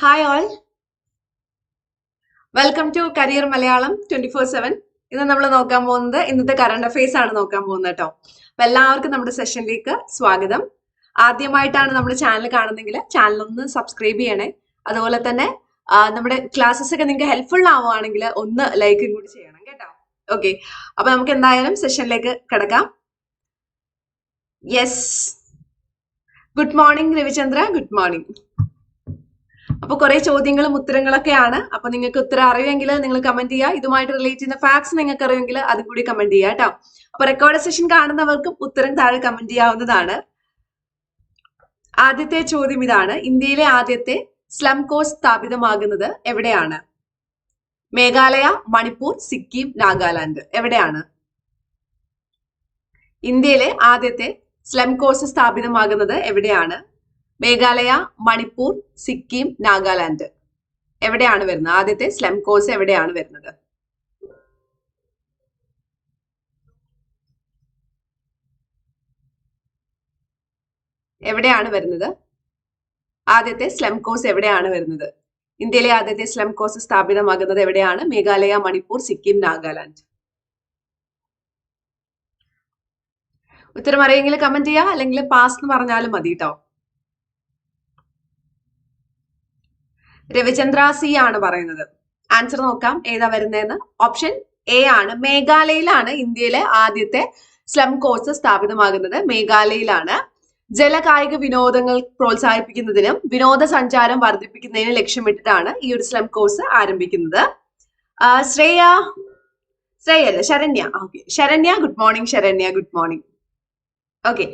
Hi all welcome to career Malayalam twenty four seven ഇന്ന് നമ്മൾ നോക്കാൻ പോകുന്നത് ഇന്നത്തെ കറണ്ട് അഫയേഴ്സ് ആണ് നോക്കാൻ പോകുന്നത് കേട്ടോ അപ്പൊ എല്ലാവർക്കും നമ്മുടെ സെഷനിലേക്ക് സ്വാഗതം. ആദ്യമായിട്ടാണ് നമ്മൾ ചാനൽ കാണുന്നെങ്കിൽ ചാനൽ ഒന്ന് സബ്സ്ക്രൈബ് ചെയ്യണേ. അതുപോലെ തന്നെ നമ്മുടെ ക്ലാസ്സസ് ഒക്കെ നിങ്ങൾക്ക് ഹെൽപ്ഫുൾ ആവുകയാണെങ്കിൽ ഒന്ന് ലൈക്കും കൂടി ചെയ്യണം കേട്ടോ. ഓക്കെ അപ്പൊ നമുക്ക് എന്തായാലും സെഷനിലേക്ക് കിടക്കാം. Yes good morning Ravichandra. Good morning അപ്പൊ കുറെ ചോദ്യങ്ങളും ഉത്തരങ്ങളൊക്കെയാണ്. അപ്പൊ നിങ്ങൾക്ക് ഉത്തരം അറിയുമെങ്കിൽ നിങ്ങൾ കമന്റ് ചെയ്യുക. ഇതുമായിട്ട് റിലേറ്റ് ചെയ്യുന്ന ഫാക്ട്സ് നിങ്ങൾക്ക് അറിയുമെങ്കിൽ അതും കൂടി കമന്റ് ചെയ്യുക കേട്ടോ. അപ്പൊ റെക്കോർഡ് സെഷൻ കാണുന്നവർക്കും ഉത്തരം താഴെ കമന്റ് ചെയ്യാവുന്നതാണ്. ആദ്യത്തെ ചോദ്യം ഇതാണ്. ഇന്ത്യയിലെ ആദ്യത്തെ സ്ലം കോസ് സ്ഥാപിതമാകുന്നത് എവിടെയാണ്? മേഘാലയ മണിപ്പൂർ സിക്കിം നാഗാലാൻഡ്. എവിടെയാണ്? ഇന്ത്യയിലെ ആദ്യത്തെ സ്ലം കോസ് സ്ഥാപിതമാകുന്നത് എവിടെയാണ്? മേഘാലയ മണിപ്പൂർ സിക്കിം നാഗാലാൻഡ്. എവിടെയാണ് വരുന്നത്? ആദ്യത്തെ സ്ലം കോസ് എവിടെയാണ് വരുന്നത്? എവിടെയാണ് വരുന്നത്? ആദ്യത്തെ സ്ലം കോസ് എവിടെയാണ് വരുന്നത്? ഇന്ത്യയിലെ ആദ്യത്തെ സ്ലം കോസ് സ്ഥാപിതമാകുന്നത് എവിടെയാണ്? മേഘാലയ മണിപ്പൂർ സിക്കിം നാഗാലാൻഡ്. ഉത്തരം അറിയെങ്കിൽ കമന്റ് ചെയ്യുക. അല്ലെങ്കിൽ പാസ് എന്ന് പറഞ്ഞാലും മതി കേട്ടോ രവിചന്ദ്ര സി ആണ് പറയുന്നത്. ആൻസർ നോക്കാം. ഏതാ വരുന്നതെന്ന്? ഓപ്ഷൻ എ ആണ്. മേഘാലയയിലാണ് ഇന്ത്യയിലെ ആദ്യത്തെ സ്ലം കോഴ്സ് സ്ഥാപിതമാകുന്നത്. മേഘാലയയിലാണ്. ജലകായിക വിനോദങ്ങൾ പ്രോത്സാഹിപ്പിക്കുന്നതിനും വിനോദസഞ്ചാരം വർദ്ധിപ്പിക്കുന്നതിനും ലക്ഷ്യമിട്ടിട്ടാണ് ഈ ഒരു സ്ലം കോഴ്സ് ആരംഭിക്കുന്നത്. ശ്രേയ അല്ല Saranya. Okay Saranya good morning Saranya. Good morning okay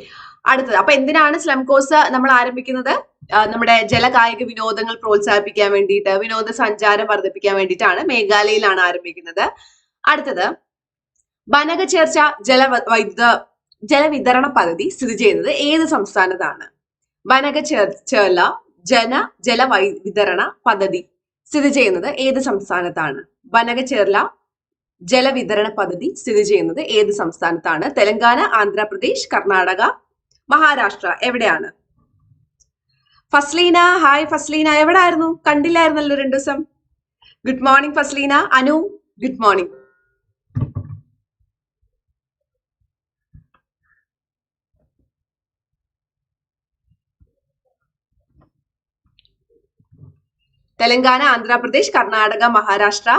അടുത്തത്. അപ്പൊ എന്തിനാണ് സ്ലം കോഴ്സ് നമ്മൾ ആരംഭിക്കുന്നത്? നമ്മുടെ ജലകായിക വിനോദങ്ങൾ പ്രോത്സാഹിപ്പിക്കാൻ വേണ്ടിയിട്ട് വിനോദസഞ്ചാരം വർദ്ധിപ്പിക്കാൻ വേണ്ടിയിട്ടാണ് മേഘാലയയിലാണ് ആരംഭിക്കുന്നത്. അടുത്തത് ബനക ചേർച്ച ജല വൈദ്യുത ജലവിതരണ പദ്ധതി സ്ഥിതി ചെയ്യുന്നത് ഏത് സംസ്ഥാനത്താണ്? ബനക ചേർച്ചല ജന ജല വിതരണ പദ്ധതി സ്ഥിതി ചെയ്യുന്നത് ഏത് സംസ്ഥാനത്താണ്? ബനക ചേർല ജലവിതരണ പദ്ധതി സ്ഥിതി ചെയ്യുന്നത് ഏത് സംസ്ഥാനത്താണ്? തെലങ്കാന ആന്ധ്രാപ്രദേശ് കർണാടക മഹാരാഷ്ട്ര എവിടെയാണ്? ഫസ്ലീന ഹായ് ഫസ്ലീന. എവിടെ ആയിരുന്നു കണ്ടില്ലായിരുന്നല്ലോ രണ്ടു ദിവസം. Good morning Fasleena. Anu good morning Telangana Andhra Pradesh Karnataka Maharashtra.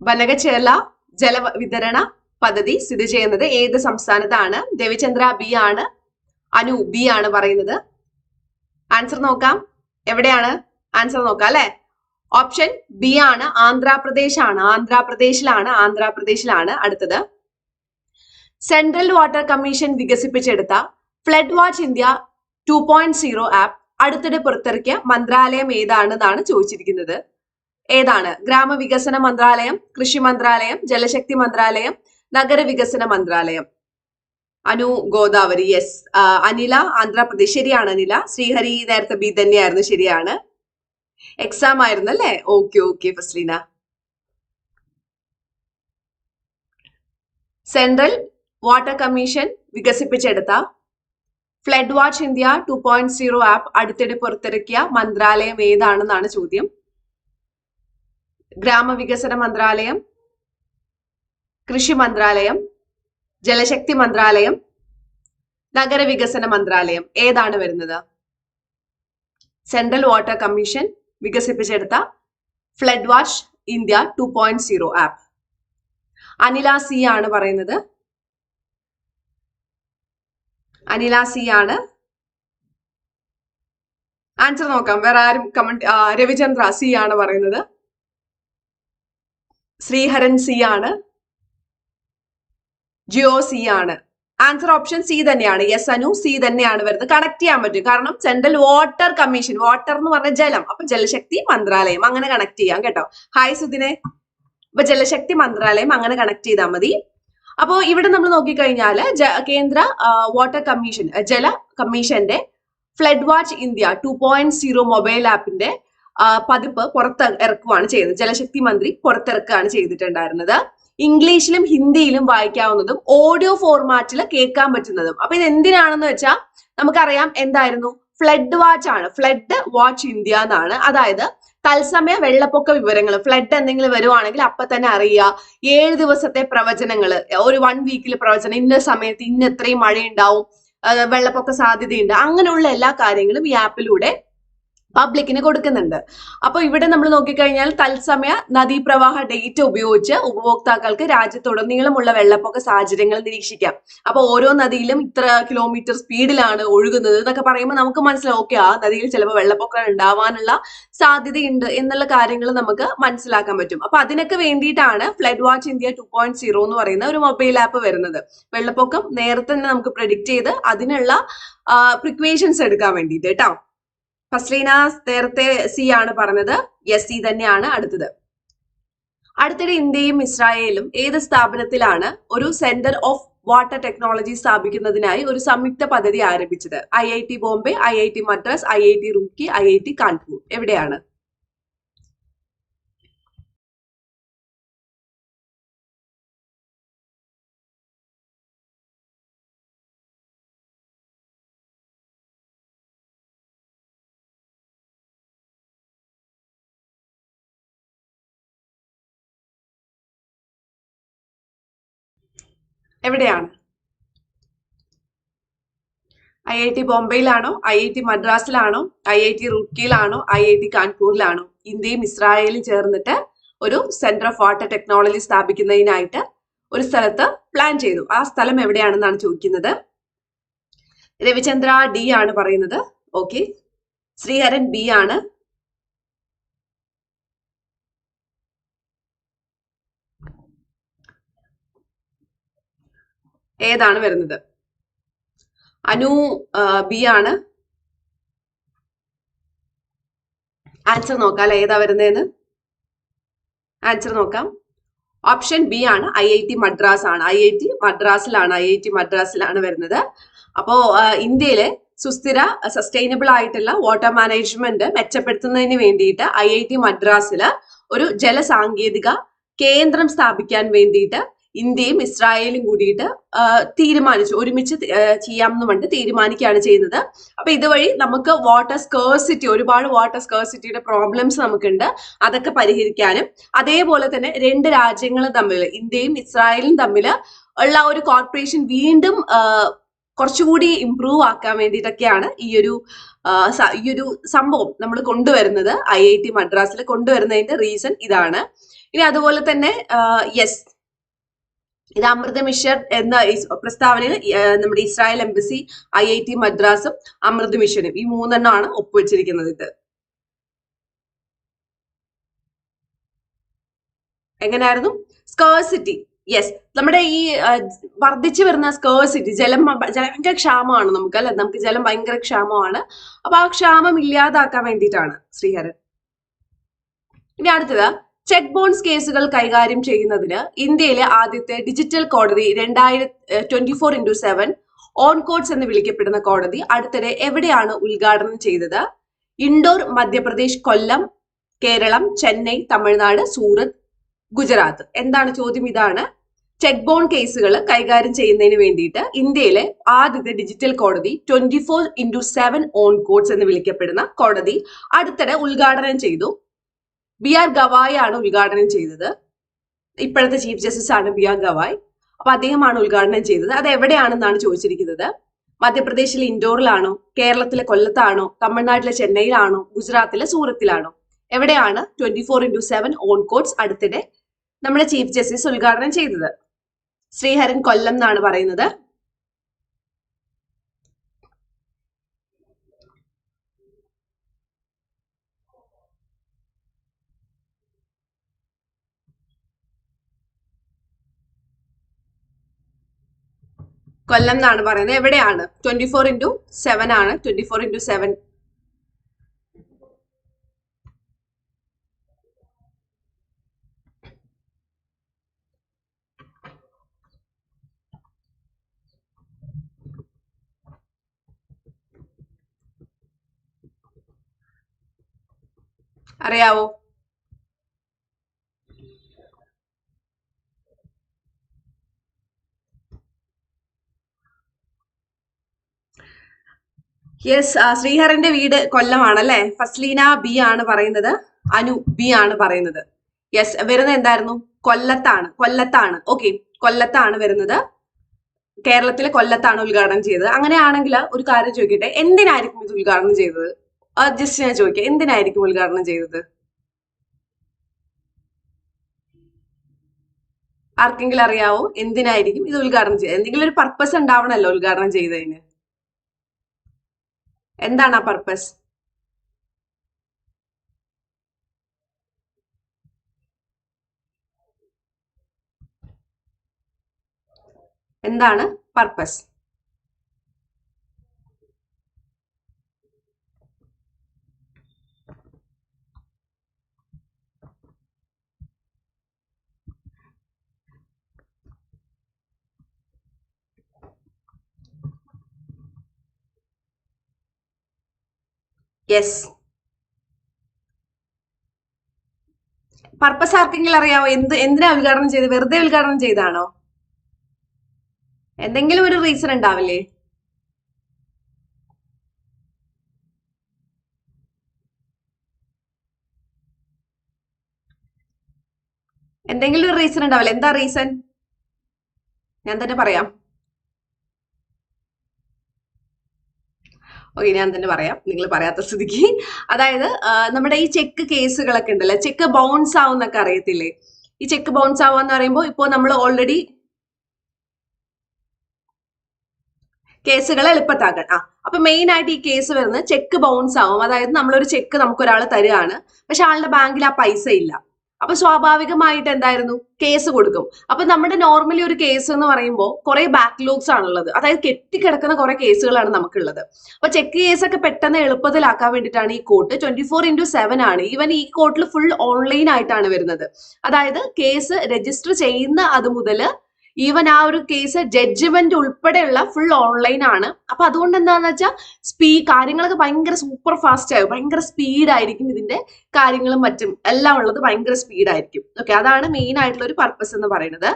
Vanakacherla ജല വിതരണ. പദ്ധതി സ്ഥിതി ചെയ്യുന്നത് ഏത് സംസ്ഥാനത്താണ്? രവിചന്ദ്ര ബി ആണ്. അനു ബി ആണ് പറയുന്നത്. ആൻസർ നോക്കാം. എവിടെയാണ്? ആൻസർ നോക്കാം അല്ലെ? ഓപ്ഷൻ ബി ആണ്. ആന്ധ്രാപ്രദേശ് ആണ് ആന്ധ്രാപ്രദേശിലാണ്. ആന്ധ്രാപ്രദേശിലാണ് അടുത്തത്. സെൻട്രൽ വാട്ടർ കമ്മീഷൻ വികസിപ്പിച്ചെടുത്ത flood watch India two point zero app അടുത്തിടെ പുറത്തിറക്കിയ മന്ത്രാലയം ഏതാണെന്നാണ് ചോദിച്ചിരിക്കുന്നത്. ഏതാണ്? ഗ്രാമവികസന മന്ത്രാലയം കൃഷി മന്ത്രാലയം ജലശക്തി മന്ത്രാലയം നഗരവികസന മന്ത്രാലയം. അനു ഗോദാവരി യെസ്. അനില ആന്ധ്രാപ്രദേശ്. ശരിയാണ് അനില? ശ്രീഹരി നേരത്തെ ബി തന്നെയായിരുന്നു. ശരിയാണ്. എക്സാം ആയിരുന്നു അല്ലേ? Okay okay Fasleena. Central water commission വികസിപ്പിച്ചെടുത്ത flood watch India two point zero app അടുത്തിടെ പുറത്തിറക്കിയ മന്ത്രാലയം ഏതാണെന്നാണ് ചോദ്യം? ഗ്രാമവികസന മന്ത്രാലയം കൃഷി മന്ത്രാലയം ജലശക്തി മന്ത്രാലയം നഗരവികസന മന്ത്രാലയം. ഏതാണ് വരുന്നത്? സെൻട്രൽ വാട്ടർ കമ്മീഷൻ വികസിപ്പിച്ചെടുത്ത flood watch India two point zero app Anila C ആണ് പറയുന്നത്. അനില സി ആണ്. ആൻസർ നോക്കാം. വേറെ ആരും കമന്റ് രവിചന്ദ്ര സി ആണ് പറയുന്നത്. ശ്രീഹരൻ സി ആണ്. ജിയോ സി ആണ്. ആൻസർ ഓപ്ഷൻ സി തന്നെയാണ്. യെസ് അനു സി തന്നെയാണ് വരുന്നത്. കണക്ട് ചെയ്യാൻ പറ്റും. കാരണം സെൻട്രൽ വാട്ടർ കമ്മീഷൻ വാട്ടർ എന്ന് പറഞ്ഞ ജലം. അപ്പൊ ജലശക്തി മന്ത്രാലയം അങ്ങനെ കണക്ട് ചെയ്യാം കേട്ടോ. ഹായ് സുദിനെ. അപ്പൊ ജലശക്തി മന്ത്രാലയം അങ്ങനെ കണക്ട് ചെയ്താൽ മതി. അപ്പോ ഇവിടെ നമ്മൾ നോക്കിക്കഴിഞ്ഞാൽ കേന്ദ്ര വാട്ടർ കമ്മീഷൻ ജല കമ്മീഷന്റെ flood watch India two point zero mobile ആപ്പിന്റെ പതിപ്പ് പുറത്ത് ഇറക്കുവാണ് ചെയ്തത് ജലശക്തി മന്ത്രി പുറത്തിറക്കുകയാണ് ചെയ്തിട്ടുണ്ടായിരുന്നത്. ഇംഗ്ലീഷിലും ഹിന്ദിയിലും വായിക്കാവുന്നതും ഓഡിയോ ഫോർമാറ്റിൽ കേൾക്കാൻ പറ്റുന്നതും. അപ്പൊ ഇത് എന്തിനാണെന്ന് വെച്ചാൽ നമുക്കറിയാം എന്തായിരുന്നു? ഫ്ലഡ് വാച്ച് ആണ്. ഫ്ലഡ് വാച്ച് ഇന്ത്യ എന്നാണ്. അതായത് തത്സമയ വെള്ളപ്പൊക്ക വിവരങ്ങൾ ഫ്ലഡ് എന്തെങ്കിലും വരുവാണെങ്കിൽ അപ്പൊ തന്നെ അറിയുക. ഏഴ് ദിവസത്തെ പ്രവചനങ്ങൾ ഒരു വൺ വീക്കിൽ പ്രവചനം. ഇന്ന സമയത്ത് ഇന്ന എത്രയും മഴയുണ്ടാവും. വെള്ളപ്പൊക്ക സാധ്യതയുണ്ട്. അങ്ങനെയുള്ള എല്ലാ കാര്യങ്ങളും ഈ ആപ്പിലൂടെ പബ്ലിക്കിന് കൊടുക്കുന്നുണ്ട്. അപ്പൊ ഇവിടെ നമ്മൾ നോക്കിക്കഴിഞ്ഞാൽ തത്സമയ നദീപ്രവാഹ ഡേറ്റ് ഉപയോഗിച്ച് ഉപഭോക്താക്കൾക്ക് രാജ്യത്തുടനീളമുള്ള വെള്ളപ്പൊക്ക സാഹചര്യങ്ങൾ നിരീക്ഷിക്കാം. അപ്പൊ ഓരോ നദിയിലും ഇത്ര കിലോമീറ്റർ സ്പീഡിലാണ് ഒഴുകുന്നത് എന്നൊക്കെ പറയുമ്പോൾ നമുക്ക് മനസ്സിലാവും ആ നദിയിൽ ചിലപ്പോൾ വെള്ളപ്പൊക്കം ഉണ്ടാവാനുള്ള സാധ്യതയുണ്ട് എന്നുള്ള കാര്യങ്ങൾ നമുക്ക് മനസ്സിലാക്കാൻ പറ്റും. അപ്പൊ അതിനൊക്കെ വേണ്ടിയിട്ടാണ് flood watch India two point zero എന്ന് പറയുന്ന ഒരു മൊബൈൽ ആപ്പ് വരുന്നത്. വെള്ളപ്പൊക്കം നേരത്തെ തന്നെ നമുക്ക് പ്രഡിക്റ്റ് ചെയ്ത് അതിനുള്ള പ്രിക്വേഷൻസ് എടുക്കാൻ വേണ്ടിയിട്ട് കേട്ടോ ഫസ്ലീന നേരത്തെ സി ആണ് പറഞ്ഞത്. യെസ് സി തന്നെയാണ് അടുത്തത്. അടുത്തിടെ ഇന്ത്യയും ഇസ്രായേലും ഏത് സ്ഥാപനത്തിലാണ് ഒരു സെന്റർ ഓഫ് വാട്ടർ ടെക്നോളജി സ്ഥാപിക്കുന്നതിനായി ഒരു സംയുക്ത പദ്ധതി ആരംഭിച്ചത്? I I T Bombay I I T Madras I I T Roorkee I I T Kanpur എവിടെയാണ്? എവിടെയാണ്? ഐ ഐ ടി ബോംബെയിലാണോ? ഐ ഐ ടി മദ്രാസിലാണോ? ഐ ഐ ടി റൂക്കിയിലാണോ ഐ ഐ ടി കാൺപൂരിലാണോ? ഇന്ത്യയും ഇസ്രായേലും ചേർന്നിട്ട് ഒരു സെന്റർ ഓഫ് വാട്ടർ ടെക്നോളജി സ്ഥാപിക്കുന്നതിനായിട്ട് ഒരു സ്ഥലത്ത് പ്ലാൻ ചെയ്തു. ആ സ്ഥലം എവിടെയാണെന്നാണ് ചോദിക്കുന്നത്? രവിചന്ദ്ര ഡി ആണ് പറയുന്നത്. ഓക്കെ ശ്രീഹരൻ ബി ആണ്. ഏതാണ് വരുന്നത്? അനു ബി ആണ്. ആൻസർ നോക്കാം അല്ലെ ഏതാ വരുന്നതെന്ന് ആൻസർ നോക്കാം. ഓപ്ഷൻ ബി ആണ് ഐ ഐ ടി മദ്രാസ് ആണ്. ഐ ഐ ടി മദ്രാസിലാണ്. ഐ ഐ ടി മദ്രാസിലാണ് വരുന്നത്. അപ്പോ ഇന്ത്യയിലെ സുസ്ഥിര സസ്റ്റൈനബിൾ ആയിട്ടുള്ള വാട്ടർ മാനേജ്മെന്റ് മെച്ചപ്പെടുത്തുന്നതിന് വേണ്ടിയിട്ട് ഐ ഐ ടി മദ്രാസിൽ ഒരു ജലസാങ്കേതിക കേന്ദ്രം സ്ഥാപിക്കാൻ വേണ്ടിയിട്ട് ഇന്ത്യയും ഇസ്രായേലും കൂടിയിട്ട് തീരുമാനിച്ചു. ഒരുമിച്ച് ചെയ്യാം എന്ന് പറഞ്ഞിട്ട് തീരുമാനിക്കുകയാണ് ചെയ്യുന്നത്. അപ്പൊ ഇതുവഴി നമുക്ക് വാട്ടർ സ്കേഴ്സിറ്റി ഒരുപാട് വാട്ടർ സ്കേഴ്സിറ്റിയുടെ പ്രോബ്ലംസ് നമുക്കുണ്ട്. അതൊക്കെ പരിഹരിക്കാനും അതേപോലെ തന്നെ രണ്ട് രാജ്യങ്ങളും തമ്മിൽ ഇന്ത്യയും ഇസ്രായേലും തമ്മിൽ ഉള്ള ഒരു കോർപ്പറേഷൻ വീണ്ടും കുറച്ചുകൂടി ഇംപ്രൂവ് ആക്കാൻ വേണ്ടിയിട്ടൊക്കെയാണ് ഈ ഒരു ഈ ഒരു സംഭവം നമ്മൾ കൊണ്ടുവരുന്നത്. ഐ ഐ ടി മദ്രാസിൽ കൊണ്ടുവരുന്നതിന്റെ റീസൺ ഇതാണ്. ഇനി അതുപോലെ തന്നെ യെസ് ഇത് അമൃത മിഷൻ എന്ന പ്രസ്താവനയിൽ നമ്മുടെ Israel embassy I I T മദ്രാസും അമൃത് മിഷനും ഈ മൂന്നെണ്ണമാണ് ഒപ്പുവെച്ചിരിക്കുന്നത് ഇത്. എങ്ങനെയായിരുന്നു? സ്കേഴ്സിറ്റി. യെസ്. നമ്മുടെ ഈ വർദ്ധിച്ചു വരുന്ന സ്കേഴ്സിറ്റി ജലം ഭയങ്കര ക്ഷാമമാണ് നമുക്ക് അല്ലെ? നമുക്ക് ജലം ഭയങ്കര ക്ഷാമമാണ്. അപ്പൊ ആ ക്ഷാമം ഇല്ലാതാക്കാൻ വേണ്ടിയിട്ടാണ് ശ്രീഹരൻ. ഇനി അടുത്തത്. ചെക്ക് ബോൺസ് കേസുകൾ കൈകാര്യം ചെയ്യുന്നതിന് ഇന്ത്യയിലെ ആദ്യത്തെ ഡിജിറ്റൽ കോടതി രണ്ടായിരത്തി twenty four into seven on courts എന്ന് വിളിക്കപ്പെടുന്ന കോടതി അടുത്തിടെ എവിടെയാണ് ഉദ്ഘാടനം ചെയ്തത്? ഇൻഡോർ മധ്യപ്രദേശ് കൊല്ലം കേരളം ചെന്നൈ തമിഴ്നാട് സൂറത്ത് ഗുജറാത്ത്. എന്താണ് ചോദ്യം ഇതാണ്? ചെക്ക് ബോൺ കേസുകൾ കൈകാര്യം ചെയ്യുന്നതിന് വേണ്ടിയിട്ട് ഇന്ത്യയിലെ ആദ്യത്തെ ഡിജിറ്റൽ കോടതി twenty four into seven on courts എന്ന് വിളിക്കപ്പെടുന്ന കോടതി അടുത്തിടെ ഉദ്ഘാടനം ചെയ്തു. ബി ആർ ഗവായ് ആണ് ഉദ്ഘാടനം ചെയ്തത്. ഇപ്പോഴത്തെ ചീഫ് ജസ്റ്റിസ് ആണ് ബി ആർ ഗവായ്. അപ്പൊ അദ്ദേഹമാണ് ഉദ്ഘാടനം ചെയ്തത്. അത് എവിടെയാണെന്നാണ് ചോദിച്ചിരിക്കുന്നത്? മധ്യപ്രദേശിലെ ഇൻഡോറിലാണോ? കേരളത്തിലെ കൊല്ലത്താണോ? തമിഴ്നാട്ടിലെ ചെന്നൈയിലാണോ? ഗുജറാത്തിലെ സൂറത്തിലാണോ? എവിടെയാണ് twenty four into seven on courts അടുത്തിടെ നമ്മുടെ ചീഫ് ജസ്റ്റിസ് ഉദ്ഘാടനം ചെയ്തത്? ശ്രീഹരൻ കൊല്ലം എന്നാണ് പറയുന്നത്. കൊല്ലം എന്നാണ് പറയുന്നത്. എവിടെയാണ്? ട്വന്റി ഫോർ ഇന്റു സെവൻ ആണ്. ട്വന്റി ഫോർ ഇന്റു സെവൻ അറിയാവോ? യെസ് ശ്രീഹറിന്റെ വീട് കൊല്ലമാണല്ലേ? ഫസ്ലീന ബി ആണ് പറയുന്നത്. അനു ബി ആണ് പറയുന്നത്. യെസ് വരുന്നത് എന്തായിരുന്നു? കൊല്ലത്താണ്. കൊല്ലത്താണ്. ഓക്കെ കൊല്ലത്താണ് വരുന്നത്. കേരളത്തിലെ കൊല്ലത്താണ് ഉദ്ഘാടനം ചെയ്തത്. അങ്ങനെയാണെങ്കിൽ ഒരു കാര്യം ചോദിക്കട്ടെ. എന്തിനായിരിക്കും ഇത് ഉദ്ഘാടനം ചെയ്തത്? ജസ്റ്റ് ഞാൻ ചോദിക്കാം. എന്തിനായിരിക്കും ഉദ്ഘാടനം ചെയ്തത്? ആർക്കെങ്കിലും അറിയാവോ? എന്തിനായിരിക്കും ഇത് ഉദ്ഘാടനം ചെയ്തത് എന്തെങ്കിലും ഒരു പർപ്പസ് ഉണ്ടാവണമല്ലോ ഉദ്ഘാടനം ചെയ്തതിന്. എന്താണ് ആ പർപ്പസ് എന്താണ് പർപ്പസ് യെസ് പർപ്പസ് ആർക്കെങ്കിലും അറിയാവോ? എന്ത് എന്തിനാ ഉദ്ഘാടനം ചെയ്ത് വെറുതെ ഉദ്ഘാടനം ചെയ്താണോ എന്തെങ്കിലും ഒരു റീസൺ ഉണ്ടാവില്ലേ? എന്തെങ്കിലും ഒരു റീസൺ ഉണ്ടാവില്ല? എന്താ റീസൺ ഞാൻ തന്നെ പറയാം. ഓക്കെ ഞാൻ തന്നെ പറയാം. നിങ്ങൾ പറയാത്ത സ്ഥിതിക്ക്. അതായത് നമ്മുടെ ഈ ചെക്ക് കേസുകളൊക്കെ ഉണ്ടല്ലോ? ചെക്ക് ബൗൺസ് ആവുന്നൊക്കെ അറിയത്തില്ലേ? ഈ ചെക്ക് ബൗൺസ് ആവുക എന്ന് പറയുമ്പോൾ ഇപ്പോൾ നമ്മൾ ഓൾറെഡി കേസുകൾ എളുപ്പത്താക്കണം ആ അപ്പൊ മെയിൻ ആയിട്ട് ഈ കേസ് വരുന്നത് ചെക്ക് ബൗൺസ് ആവും. അതായത് നമ്മളൊരു ചെക്ക് നമുക്ക് ഒരാൾ തരികയാണ് പക്ഷെ ആളുടെ ബാങ്കിൽ ആ പൈസ ഇല്ല അപ്പൊ സ്വാഭാവികമായിട്ട് എന്തായിരുന്നു? കേസ് കൊടുക്കും. അപ്പൊ നമ്മുടെ നോർമലി ഒരു കേസ് എന്ന് പറയുമ്പോൾ കുറെ ബാക്ക്ലോഗ്സ് ആണുള്ളത്. അതായത് കെട്ടിക്കിടക്കുന്ന കുറെ കേസുകളാണ് നമുക്കുള്ളത്. അപ്പൊ ചെക്ക് കേസൊക്കെ പെട്ടെന്ന് എളുപ്പത്തിലാക്കാൻ വേണ്ടിയിട്ടാണ് ഈ court twenty four into seven ആണ്. ഈവൻ ഈ കോർട്ടിൽ ഫുൾ ഓൺലൈൻ ആയിട്ടാണ് വരുന്നത്. അതായത് കേസ് രജിസ്റ്റർ ചെയ്യുന്ന അത് മുതൽ ഈവൻ ആ ഒരു കേസ് ജഡ്ജ്മെന്റ് ഉൾപ്പെടെയുള്ള ഫുൾ ഓൺലൈൻ ആണ്. അപ്പൊ അതുകൊണ്ട് എന്താന്ന് വെച്ചാൽ സ്പീ കാര്യങ്ങളൊക്കെ ഭയങ്കര സൂപ്പർ ഫാസ്റ്റ് ആയി ഭയങ്കര സ്പീഡ് ആയിരിക്കും ഇതിന്റെ കാര്യങ്ങളും മറ്റും. എല്ലാം ഉള്ളത് ഭയങ്കര സ്പീഡ് ആയിരിക്കും. ഓക്കെ അതാണ് മെയിൻ ആയിട്ടുള്ള ഒരു പർപ്പസ് എന്ന് പറയുന്നത്.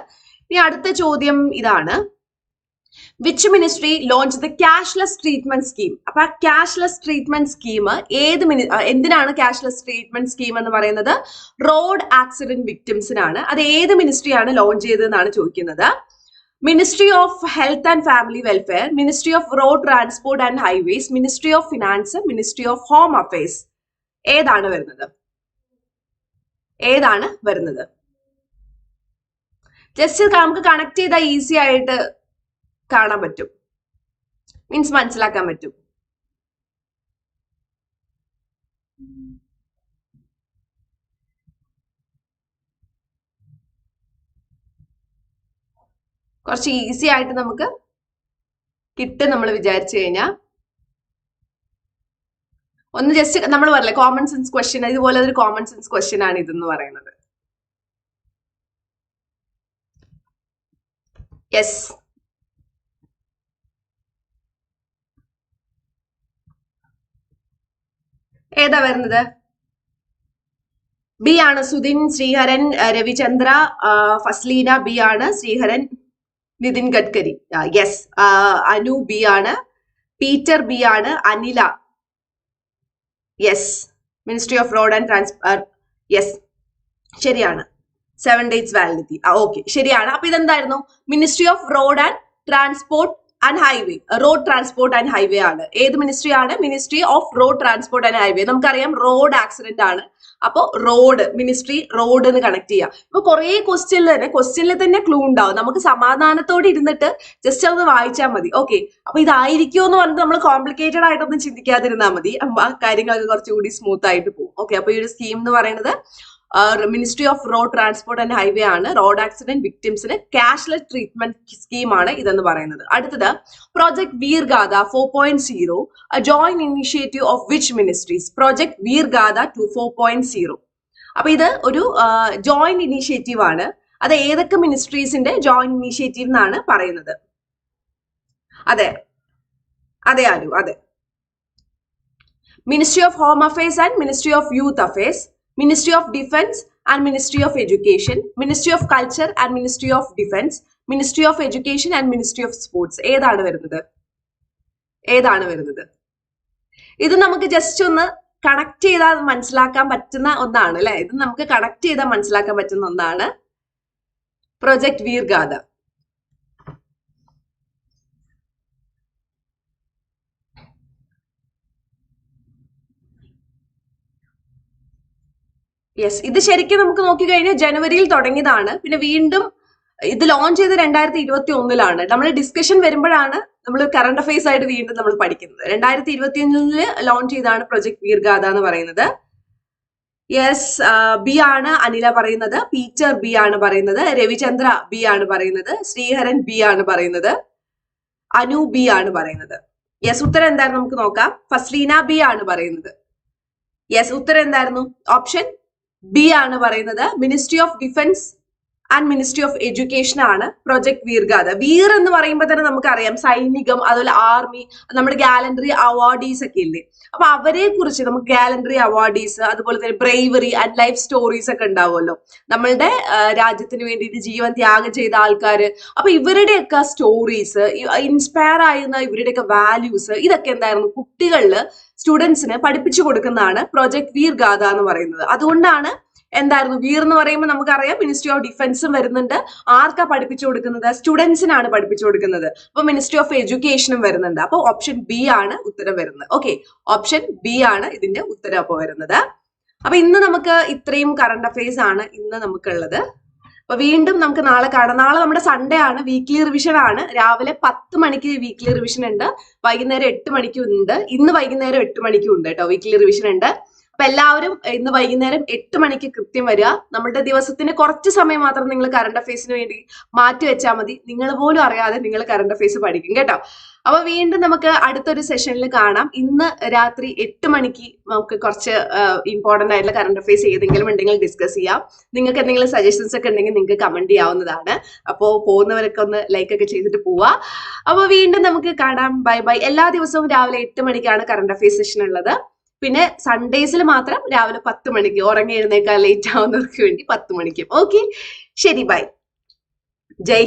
ഇനി അടുത്ത ചോദ്യം ഇതാണ്. Which ministry launch the cashless treatment scheme അപ്പൊ ആ ക്യാഷ്ലെസ് ട്രീറ്റ്മെന്റ് സ്കീം ഏത് മിനി എന്തിനാണ് ക്യാഷ്ലെസ് ട്രീറ്റ്മെന്റ് സ്കീം എന്ന് പറയുന്നത്? റോഡ് ആക്സിഡന്റ് വിക്ടിംസിനാണ് അത് ഏത് മിനിസ്ട്രിയാണ് ലോഞ്ച് ചെയ്തതെന്നാണ് ചോദിക്കുന്നത്. Ministry of health and family welfare ministry of road transport and highways ministry of finance ministry of home affairs ഏതാണ് വരുന്നത്? ഏതാണ് വരുന്നത്? ജസ്റ്റ് നമുക്ക് കണക്ട് ചെയ്താൽ ഈസി ആയിട്ട് കാണാൻ പറ്റും. മീൻസ് മനസ്സിലാക്കാൻ പറ്റും. കുറച്ച് ഈസി ആയിട്ട് നമുക്ക് കിട്ടും നമ്മൾ വിചാരിച്ചു കഴിഞ്ഞാൽ ഒന്ന് ജസ്റ്റ് നമ്മൾ പറയില്ലേ കോമൺ സെൻസ് ക്വസ്റ്റ്യൻ ഇതുപോലെ ഒരു കോമൺ സെൻസ് ക്വസ്റ്റ്യൻ ആണ് ഇതെന്ന് പറയുന്നത്. യെസ് ഏതാ വരുന്നത്? ബി ആണ് സുധിൻ ശ്രീഹരൻ രവിചന്ദ്ര ഫസ്ലീന ബി ആണ് ശ്രീഹരൻ നിതിൻ ഗഡ്കരി. യെസ് അനു ബി ആണ്. പീറ്റർ ബി ആണ്. Anila. Yes ministry of road and transport yes ശരിയാണ്. സെവൻ ഡേയ്സ് വാലിഡിറ്റി ഓക്കെ ശരിയാണ്. അപ്പൊ ഇതെന്തായിരുന്നു? Ministry of road and transport and highway road transport and highway ആണ്. ഏത് മിനിസ്ട്രി ആണ്? Ministry of road transport and highway നമുക്കറിയാം road accident ആണ്. അപ്പോ road ministry road എന്ന് കണക്ട് ചെയ്യാം. ഇപ്പൊ കുറെ ക്വസ്റ്റ്യനിൽ തന്നെ ക്വസ്റ്റ്യനിൽ തന്നെ ക്ലൂ ഉണ്ടാവും. നമുക്ക് സമാധാനത്തോടെ ഇരുന്നിട്ട് ജസ്റ്റ് ഒന്ന് വായിച്ചാൽ മതി. ഓക്കെ അപ്പൊ ഇതായിരിക്കുമോ എന്ന് പറഞ്ഞിട്ട് നമ്മൾ കോംപ്ലിക്കേറ്റഡ് ആയിട്ടൊന്നും ചിന്തിക്കാതിരുന്നാൽ മതി. കാര്യങ്ങളൊക്കെ കുറച്ചുകൂടി സ്മൂത്ത് ആയിട്ട് പോകും ഓക്കെ അപ്പൊ ഈ ഒരു സ്കീം എന്ന് പറയുന്നത് ministry of road transport and highway ആണ്. റോഡ് ആക്സിഡന്റ് വിക്ടിംസിന് ക്യാഷ്ലെസ് ട്രീറ്റ്മെന്റ് സ്കീമാണ് ഇതെന്ന് പറയുന്നത്. അടുത്തത് project Veergatha four point zero joint initiative of which ministries project Veergatha two four point zero അപ്പൊ ഇത് ഒരു ജോയിന്റ് ഇനീഷ്യേറ്റീവ് ആണ്. അത് ഏതൊക്കെ മിനിസ്ട്രീസിന്റെ ജോയിന്റ് ഇനീഷ്യേറ്റീവ് എന്നാണ് പറയുന്നത്? അതെ. അതെ ആരു അതെ. Ministry of home affairs and ministry of youth affairs ministry of defence and ministry of education ministry of culture and ministry of defence ministry of education and ministry of sports ഏതാണ് വരുന്നത്? ഏതാണ് വരുന്നത്? ഇത് നമുക്ക് ജസ്റ്റ് ഒന്ന് connect ചെയ്താൽ മനസ്സിലാക്കാൻ പറ്റുന്ന ഒന്നാണ് അല്ലെ? ഇത് നമുക്ക് കണക്ട് ചെയ്താൽ മനസ്സിലാക്കാൻ പറ്റുന്ന ഒന്നാണ് പ്രൊജക്ട് വീർഗാഥ യെസ് ഇത് ശരിക്കും നമുക്ക് നോക്കിക്കഴിഞ്ഞാൽ ജനുവരിയിൽ തുടങ്ങിയതാണ്. പിന്നെ വീണ്ടും ഇത് ലോഞ്ച് ചെയ്ത് രണ്ടായിരത്തി ഇരുപത്തി ഒന്നിലാണ് നമ്മൾ ഡിസ്കഷൻ വരുമ്പോഴാണ് നമ്മൾ കറണ്ട് അഫയേഴ്സ് ആയിട്ട് വീണ്ടും നമ്മൾ പഠിക്കുന്നത്. രണ്ടായിരത്തി ഇരുപത്തി ഒന്നിൽ ലോഞ്ച് ചെയ്താണ് പ്രൊജക്ട് വീർഗാഥ എന്ന് പറയുന്നത്. യെസ് ബി ആണ് അനില പറയുന്നത്. പീറ്റർ ബി ആണ് പറയുന്നത്. രവിചന്ദ്ര ബി ആണ് പറയുന്നത്. ശ്രീഹരൻ ബി ആണ് പറയുന്നത്. അനു ബി ആണ് പറയുന്നത്. യെസ് ഉത്തരം എന്തായിരുന്നു നമുക്ക് നോക്കാം. ഫസ്ലീന ബി ആണ് പറയുന്നത്. യെസ് ഉത്തരം എന്തായിരുന്നു? ഓപ്ഷൻ ബി ആണ് പറയുന്നത് ministry of defence and ministry of education ആണ് പ്രൊജക്ട് വീർഗാഥ വീർ എന്ന് പറയുമ്പോൾ തന്നെ നമുക്കറിയാം സൈനികം അതുപോലെ ആർമി നമ്മുടെ ഗാലണ്ടറി അവാർഡീസ് ഒക്കെ ഇല്ലേ? അപ്പൊ അവരെ കുറിച്ച് നമുക്ക് ഗാലണ്ടറി അവാർഡീസ് അതുപോലെ തന്നെ ബ്രേവറി ആൻഡ് ലൈഫ് സ്റ്റോറീസ് ഒക്കെ ഉണ്ടാവുമല്ലോ. നമ്മളുടെ രാജ്യത്തിന് വേണ്ടിയിട്ട് ജീവൻ ത്യാഗം ചെയ്ത ആൾക്കാർ അപ്പൊ ഇവരുടെയൊക്കെ സ്റ്റോറീസ് ഇൻസ്പയർ ആയിരുന്ന ഇവരുടെയൊക്കെ വാല്യൂസ് ഇതൊക്കെ എന്തായിരുന്നു? കുട്ടികളിൽ സ്റ്റുഡൻസിന് പഠിപ്പിച്ചു കൊടുക്കുന്നതാണ് പ്രൊജക്ട് വീർ ഗാഥ എന്ന് പറയുന്നത്. അതുകൊണ്ടാണ് എന്തായിരുന്നു? വീർ എന്ന് പറയുമ്പോൾ നമുക്കറിയാം മിനിസ്ട്രി ഓഫ് ഡിഫൻസും വരുന്നുണ്ട്. ആർക്കാ പഠിപ്പിച്ചു കൊടുക്കുന്നത്? സ്റ്റുഡൻസിനാണ് പഠിപ്പിച്ചു കൊടുക്കുന്നത്. അപ്പൊ മിനിസ്ട്രി ഓഫ് എഡ്യൂക്കേഷനും വരുന്നുണ്ട്. അപ്പൊ ഓപ്ഷൻ ബി ആണ് ഉത്തരം വരുന്നത്. ഓക്കെ ഓപ്ഷൻ ബി ആണ് ഇതിന്റെ ഉത്തരം അപ്പൊ വരുന്നത്. അപ്പൊ ഇന്ന് നമുക്ക് ഇത്രയും കറണ്ട് അഫയേഴ്സ് ആണ് ഇന്ന് നമുക്കുള്ളത്. അപ്പൊ വീണ്ടും നമുക്ക് നാളെ കാണാം. നാളെ നമ്മുടെ സൺഡേ ആണ്. വീക്ക്ലി റിവിഷൻ ആണ്. രാവിലെ പത്ത് മണിക്ക് വീക്ക്ലി റിവിഷൻ ഉണ്ട്. വൈകുന്നേരം എട്ട് മണിക്കും ഉണ്ട്. ഇന്ന് വൈകുന്നേരം എട്ട് മണിക്കും ഉണ്ട് കേട്ടോ. വീക്ക്ലി റിവിഷൻ ഉണ്ട്. അപ്പൊ എല്ലാവരും ഇന്ന് വൈകുന്നേരം എട്ട് മണിക്ക് കൃത്യം വരിക. നമ്മുടെ ദിവസത്തിന് കുറച്ച് സമയം മാത്രം നിങ്ങൾ കറണ്ട് അഫയേഴ്സിന് വേണ്ടി മാറ്റി വെച്ചാൽ മതി. നിങ്ങൾ പോലും അറിയാതെ നിങ്ങൾ കറണ്ട് അഫേഴ്സ് പഠിക്കും കേട്ടോ. അപ്പൊ വീണ്ടും നമുക്ക് അടുത്തൊരു സെഷനിൽ കാണാം. ഇന്ന് രാത്രി എട്ട് മണിക്ക് നമുക്ക് കുറച്ച് ഇമ്പോർട്ടന്റ് ആയിട്ടുള്ള കറണ്ട് അഫേഴ്സ് ഏതെങ്കിലും ഉണ്ടെങ്കിൽ ഡിസ്കസ് ചെയ്യാം. നിങ്ങൾക്ക് എന്തെങ്കിലും സജഷൻസ് ഒക്കെ ഉണ്ടെങ്കിൽ നിങ്ങൾക്ക് കമന്റ് ചെയ്യാവുന്നതാണ്. അപ്പോൾ പോകുന്നവരൊക്കെ ഒന്ന് ലൈക്ക് ഒക്കെ ചെയ്തിട്ട് പോവാ. അപ്പോൾ വീണ്ടും നമുക്ക് കാണാം. ബൈ ബൈ എല്ലാ ദിവസവും രാവിലെ എട്ട് മണിക്കാണ് കറണ്ട് അഫേഴ്സ് സെഷൻ ഉള്ളത്. പിന്നെ സൺഡേസിൽ മാത്രം രാവിലെ പത്ത് മണിക്ക് ഉറങ്ങി എഴുന്നേക്കാൻ ലേറ്റ് ആവുന്നവർക്ക് വേണ്ടി പത്ത് മണിക്ക്. ഓക്കെ ശരി ബൈ ജയ്